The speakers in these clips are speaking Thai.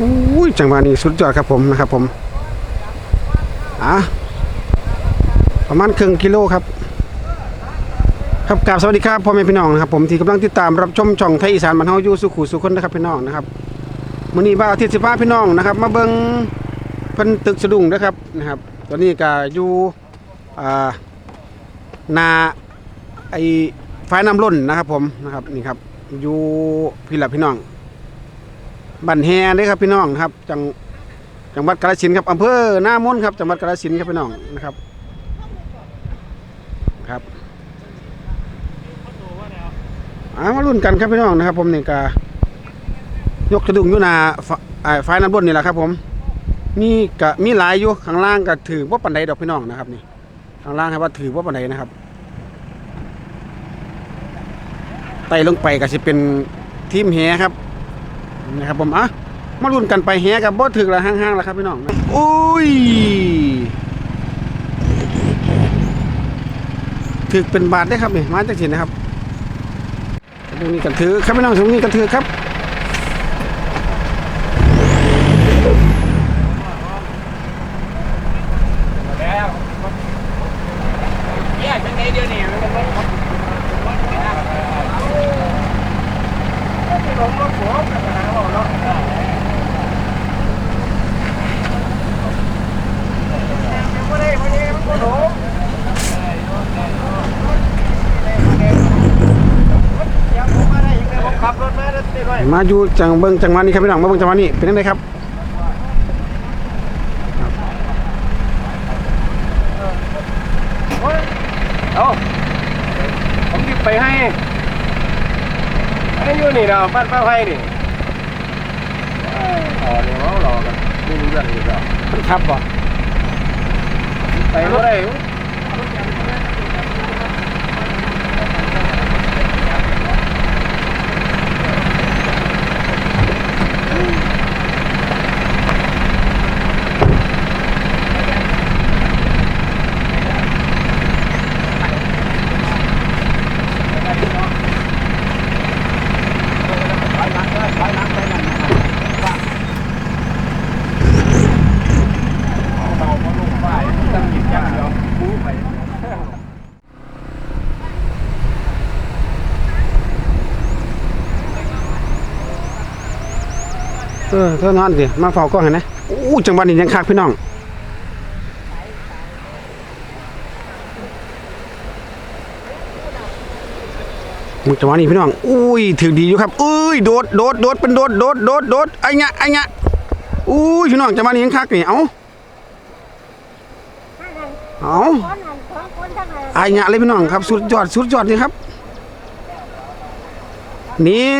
อุ้จังหวะนี้สุดยอดครับผมนะครับผมอะประมาณครึ่งกิโลครับครับกราบสวัสดีครับพ่อแม่พี่น้องนะครับผมที่กำลังติดตามรับชมช่องไทยอีสานบรรเทาอยู่สุขุสุคนนะครับพี่น้องนะครับมื้อนี้บ่าอาทิตย์สิบห้าพี่น้องนะครับ มาเบิ่งเพิ่นตึกสะดุ้งนะครับนะครับ ตอนนี้ก็อยู่อ่านาไอ้ฝ่ายน้ำล้นนะครับผมนะครับนี่ครับอยู่พี่ละพี่น้อง บันแฮเด้ครับพี่น้องครับจังจังหวัดกาฬสินธุ์ครับอำเภอหน้ามนครับจังหวัดกาฬสินธุ์ครับพี่น้องนะครับครับอามารุ่นกันครับพี่น้องนะครับ ผมนี่ก็ยกกระดุงอยู่นาฝอ่าฝ่ายน้ำบนนี่แหละครับ ผมมีกะมีหลายอยู่ข้างล่างก็ถือว่าปันไดดอกพี่น้องนะครับนี่ข้างล่างครับว่าถือว่าปันไดนะครับไต่ลงไปก็จะเป็นทีมแหครับ นะครับผมอะมารุ่นกันไปแฮกับบ่ถึกละห้างๆแล้วครับพี่น้องอุ้ยถึกเป็นบาทได้ครับนี่มาจากที่นะครับตรงนี้กันถือครับพี่น้องตรงนี้กันถือครับ แล้วแยกเป็นไงเดียวนี่มันเป็นรถรถ รถรถหัวกันนะเราเนาะไม่ได้ไม่ได้มันก็หลงยังผมมาไม่ได้มาอยู่จังเบิ้งจังหวะนี้ครับพี่น้องมาเบิ้งจังหวะนี้เป็นยังไงครับเอาผมหยิบไปให้ ให้อยู่นี่เนาะบ้านป้าไผ่นี่อ๋อเนี่ยเขาหลอกกันไม่รู้เรื่องอีกแล้วมันขับบ่ไปก็ได้ เออเท่านอนสิมาเฝ้ากล้องเห็นนะอู้จังหวะนี้ยังคักพี่น้องมึงจังหวะนี้พี่น้อง อุ้ยถึงดีอยู่ครับ อุ้ยโดดโดดโดดเป็นโดดโดดโดดโดดไอ้เงี้ยไอ้เงี้ยอุ้ยพี่น้องจังหวะนี้ยังคักนี่เอ้าเอ้าคนหันสองคนทั้งนั้นไอ้เงี้ยเลยพี่น้องครับ สุดยอดสุดยอดเลยครับ นี่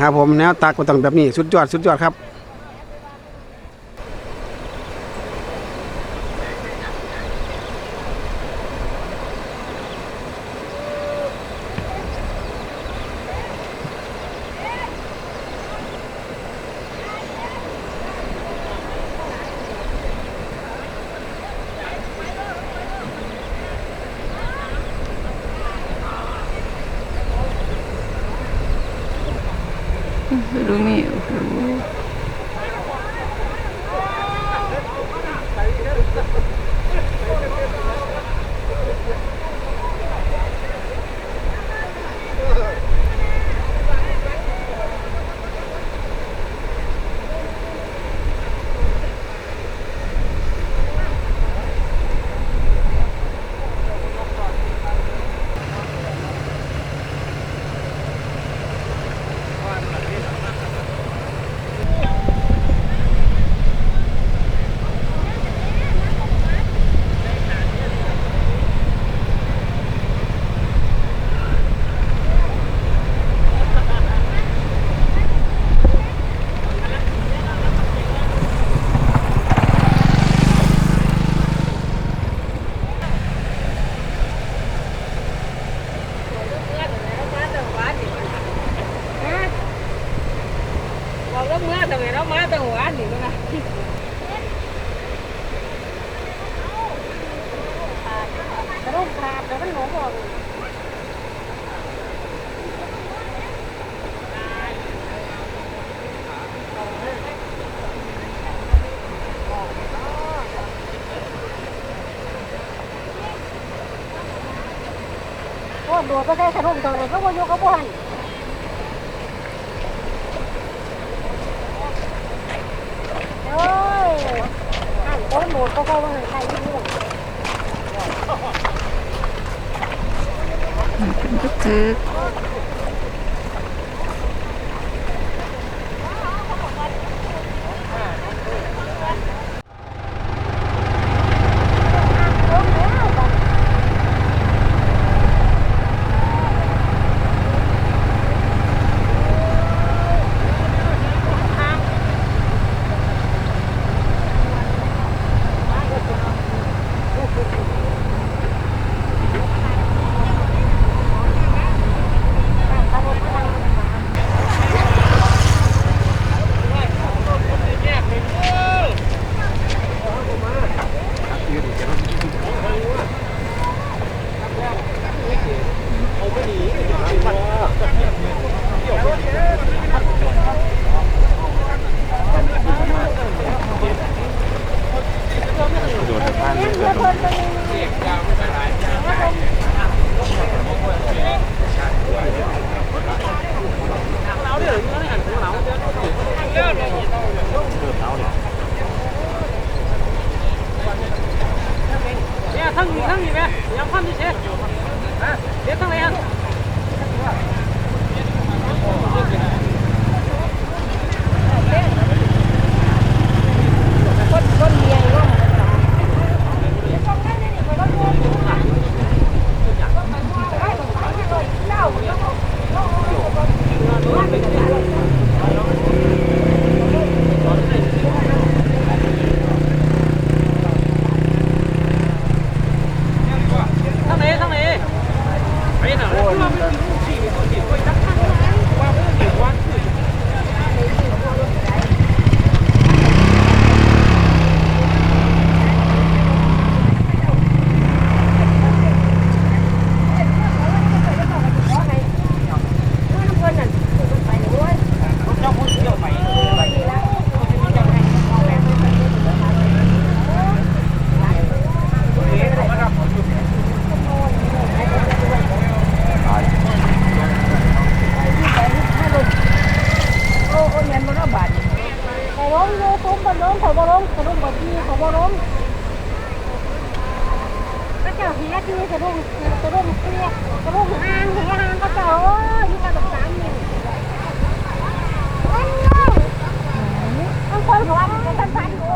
ครับผมแนวตักก็ต้องแบบนี้สุดยอดสุดยอดครับ นี่โอ้โห บอกแล้วเมื่อทำไมเรามาแต่หัวนี่ก็นะกระดูกขาดแล้วมันหนูบอก โดดก็ได้ขนมตัวเลยเขาโมยู่กับบ่นโอ้ยหันโอนโดดก็ก็ว่าใครอยู่คือเนี่ยทั้งนี้ทั้งนี้ไห มยังพันที่เช็ดเด็ดทั้งไหนฮะ คนคนเมียอยู่ว่ามัน ทั้งไหนทั้งไหนไปไหนโอ้ยมันเป็นผู้ขี่เป็นคนขี่ไปทั้งทั้งว่าเพื่อนขี่ว่าคือ คนนั่นไปโอ้ย เจ้าคนเที่ยวไป โอ้โอ้เงินมันก็บาทขอร้องโยคุ้มบอลล้มขอบอลล้มขอล้มบอลที่ มกระเจ้าเฮียที่กระดุมกระดุมเตี้ยกระดุมหางเฮียอ่างกระเจ้าโอ้ยที่กระดุมสามนิ้วอันนู้นอันคนเขาว่ามันเป็นสั้นๆอยู่